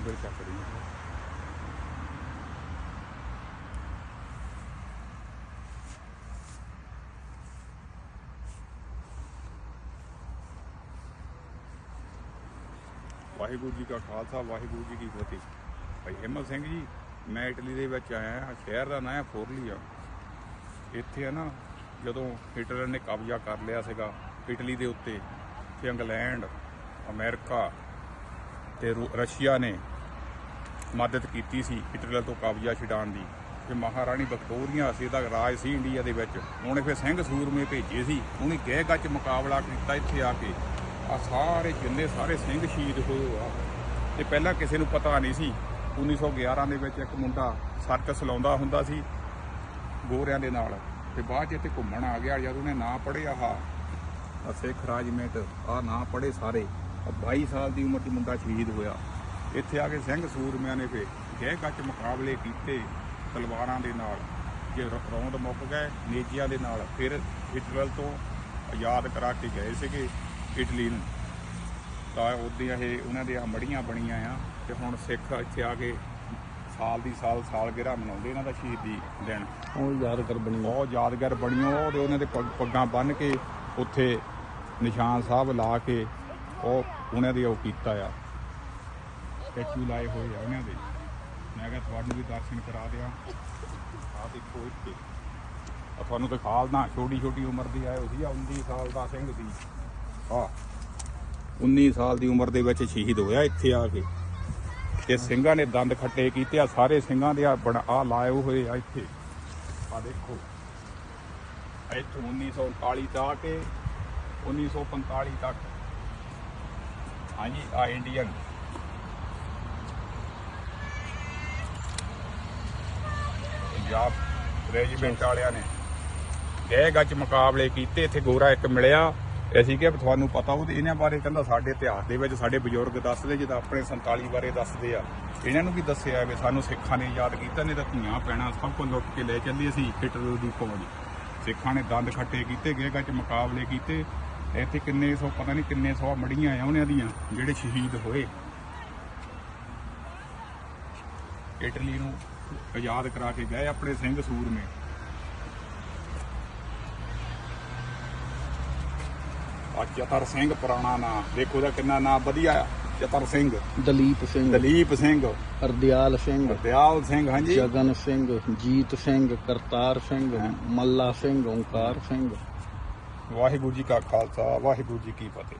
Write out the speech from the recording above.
ਉਂਗਲ ਚੱਕ ਰਹੀ ਹੈ ਵਾਹਿਗੁਰੂ ਜੀ ਕਾ ਖਾਲਸਾ, ਵਾਹਿਗੁਰੂ ਜੀ ਕੀ ਫਤਿਹ। ਭਾਈ ਹਿੰਮਤ ਸਿੰਘ ਜੀ, ਮੈਂ ਇਟਲੀ ਦੇ ਵਿੱਚ ਆਇਆ ਹਾਂ, ਸ਼ਹਿਰ ਦਾ ਨਾਂ ਹੈ ਫੋਰਲੀਆ ਇੱਥੇ ਹੈ ਨਾ, ਜਦੋਂ ਹਿਟਲਰ ਨੇ ਕਬਜ਼ਾ ਕਰ ਲਿਆ ਸੀਗਾ ਇਟਲੀ ਦੇ ਉੱਤੇ, ਤੇ ਇੰਗਲੈਂਡ, ਅਮਰੀਕਾ ਤੇ ਰੂ- ਰਸ਼ੀਆ ਨੇ ਮਦਦ ਕੀਤੀ ਸੀ ਹਿਟਲਰ ਤੋਂ ਕਬਜ਼ਾ ਛਡਾਉਣ ਦੀ ਤੇ ਮਹਾਰਾਣੀ ਵਿਕਟੋਰੀਆ ਸੀ ਦਾ ਰਾਜ ਸੀ ਇੰਡੀਆ ਦੇ ਵਿੱਚ। ਉਹਨੇ ਫਿਰ ਸਿੰਘ ਸੂਰਮੇ ਭੇਜੇ ਸੀ। ਉਹਨੇ ਗਹਿ ਗੱਚ ਮੁਕਾਬਲਾ ਕੀਤਾ ਇੱਥੇ ਆ ਕੇ। ਆ ਸਾਰੇ ਜਿੰਨੇ ਸਾਰੇ ਸਿੰਘ ਸ਼ਹੀਦ ਹੋਏ ਆ। ਤੇ ਪਹਿਲਾਂ ਕਿਸੇ ਨੂੰ ਪਤਾ ਨਹੀਂ ਸੀ। 1911 ਦੇ ਵਿੱਚ ਇੱਕ ਮੁੰਡਾ ਸਰਕਸ ਲਾਉਂਦਾ ਹੁੰਦਾ ਸੀ ਗੋਰਿਆਂ ਦੇ ਨਾਲ। ਤੇ ਬਾਅਦ ਚ ਇੱਥੇ ਘੁੰਮਣ ਆ ਗਿਆ। ਜਦ ਉਹਨੇ ਨਾਂ ਪੜਿਆ ਆ ਆ ਸਿੱਖ ਰਾਜਮੈਂਟ ਆ ਨਾਂ ਪੜੇ ਸਾਰੇ। ਆਹ 22 ਸਾਲ ਦੀ ਉਮਰ 'ਚ ਮੁੰਡਾ ਸ਼ਹੀਦ ਹੋਇਆ। ਇੱਥੇ ਆ ਕੇ ਸਿੰਘ ਸੂਰਮਿਆਂ ਨੇ ਫੇ ਗਹਿ ਗੱਚ ਮੁਕਾਬਲੇ ਕੀਤੇ ਤਲਵਾਰਾਂ ਦੇ ਨਾਲ। ਜੇ ਰੌਂਦ ਮੁੱਕ ਗਏ ਨੇਜਿਆਂ ਦੇ ਨਾਲ। ਫਿਰ ਹਿਟਲਰ ਤੋਂ ਆਜ਼ਾਦ ਕਰਾ ਕੇ ਗਏ ਸੀਗੇ ਇਟਲੀ ਨੂੰ। ਤਾਂ ਉਦੋਂ ਇਹ ਉਹਨਾਂ ਦੀਆਂ ਮੜੀਆਂ ਬਣੀਆਂ ਆ ਤੇ ਹੁਣ ਸਿੱਖ ਇੱਥੇ ਆ ਕੇ ਸਾਲ ਦੀ ਸਾਲ ਸਾਲਗਿਰਾ ਮਨਾਉਂਦੇ ਇਹਨਾਂ ਦਾ ਸ਼ਹੀਦੀ ਦਿਨ। ਉਹ ਯਾਦ ਕਰ ਬਣੀ ਬਹੁਤ ਯਾਦਗਾਰ ਬਣੀਆਂ ਉਹ ਤੇ ਉਹਨਾਂ ਦੇ ਪੱਗ- ਪੱਗਾਂ ਬੰਨ ਕੇ ਉੱਥੇ ਨਿਸ਼ਾਨ ਸਾਹਿਬ ਲਾ ਕੇ ਉਹ ਉਹਨਾਂ ਦੇ ਉਹ ਕੀਤਾ ਆ। ਸਟੈਚੂ ਲਾਏ ਹੋਏ ਆ ਉਹਨਾਂ ਦੇ। ਮੈਂ ਕਿਹਾ ਤੁਹਾਨੂੰ ਵੀ ਦਰਸ਼ਨ ਕਰਾ ਦਿਆਂ। ਆ ਦੇਖੋ ਇੱਥੇ। ਆ ਤੁਹਾਨੂੰ ਦਿਖਾਲਦਾ ਛੋਟੀ ਛੋਟੀ ਉਮਰ ਦੀ ਆਏ ਸੀ ਆ 19 ਸਾਲ ਦਾ ਸਿੰਘ ਸੀ। ਆ 19 ਸਾਲ ਦੀ ਉਮਰ ਦੇ ਵਿੱਚ ਸ਼ਹੀਦ ਹੋਇਆ ਇੱਥੇ ਆ ਕੇ। ਤੇ ਸਿੰਘਾਂ ਨੇ ਦੰਦ ਖੱਟੇ ਕੀਤੇ ਆ, ਸਾਰੇ ਸਿੰਘਾਂ ਦੇ ਆ ਬਣ ਆ ਲਾਏ ਹੋਏ ਆ ਇੱਥੇ। ਆ ਦੇਖੋ। ਇੱਥੋਂ 1939 ਤੋਂ ਆ ਕੇ 1945 ਤੱਕ। ਹਾਂਜੀ ਆ ਇੰਡੀਅਨ ਪੰਜਾਬ ਰੈਜੀਮੈਂਟ ਵਾਲਿਆਂ ਨੇ। ਗਏ ਗੱਜ ਮੁਕਾਬਲੇ ਕੀਤੇ ਇੱਥੇ ਗੋਰਾ ਇੱਕ ਮਿਲਿਆ। ਅਸੀਂ ਕਿਹਾ ਤੁਹਾਨੂੰ ਪਤਾ ਉਹ ਤੇ ਇਹਨਾਂ ਬਾਰੇ ਕਹਿੰਦਾ ਸਾਡੇ ਇਤਿਹਾਸ ਦੇ ਵਿੱਚ ਸਾਡੇ ਬਜ਼ੁਰਗ ਦੱਸਦੇ ਜਿੱਦਾਂ ਆਪਣੇ 47 ਬਾਰੇ ਦੱਸਦੇ ਆ। ਇਹਨਾਂ ਨੂੰ ਵੀ ਦੱਸਿਆ ਵੀ ਸਾਨੂੰ ਸਿੱਖਾਂ ਨੇ ਯਾਦ ਕੀਤਾ ਨਹੀਂ ਤਾਂ ਧੀਆਂ ਪੈਣਾ ਸਭ ਕੁਝ ਲੁੱਟ ਕੇ ਲੈ ਚੱਲੇ ਸੀ ਹਿਟਲਰ ਦੀ ਫੌਜ। ਸਿੱਖਾਂ ਨੇ ਦੰਦ ਖੱਟੇ ਕੀਤੇ ਗਏ ਗੱਜ ਮੁਕਾਬਲੇ ਕੀਤੇ। ਇੱਥੇ ਕਿੰਨੇ ਸੌ ਪਤਾ ਨਹੀਂ ਕਿੰਨੇ ਸੌ ਮੜੀਆਂ ਆ ਉਹਨਾਂ ਦੀਆਂ ਜਿਹੜੇ ਸ਼ਹੀਦ ਹੋਏ। ਇਟਲੀ ਨੂੰ ਆਜ਼ਾਦ ਕਰਾ ਕੇ ਗਏ ਆਪਣੇ ਸਿੰਘ ਸੂਰਮੇ ਆ ਚਤਰ ਸਿੰਘ ਪੁਰਾਣਾ ਨਾਂ ਦੇਖੋ ਦਾ ਕਿੰਨਾ ਨਾਂ ਵਧੀਆ ਆ ਚਤਰ ਸਿੰਘ। ਦਲੀਪ ਸਿੰਘ। ਦਲੀਪ ਸਿੰਘ। ਹਰਦਿਆਲ ਸਿੰਘ। ਦਿਆਲ ਸਿੰਘ ਹਾਂਜੀ। ਜਗਨ ਸਿੰਘ ਜੀਤ ਸਿੰਘ ਕਰਤਾਰ ਸਿੰਘ ਮੱਲਾ ਸਿੰਘ ਓਂਕਾਰ ਸਿੰਘ। ਵਾਹਿਗੁਰੂ ਜੀ ਕਾ ਖਾਲਸਾ ਵਾਹਿਗੁਰੂ ਜੀ ਕੀ ਫਤਿਹ।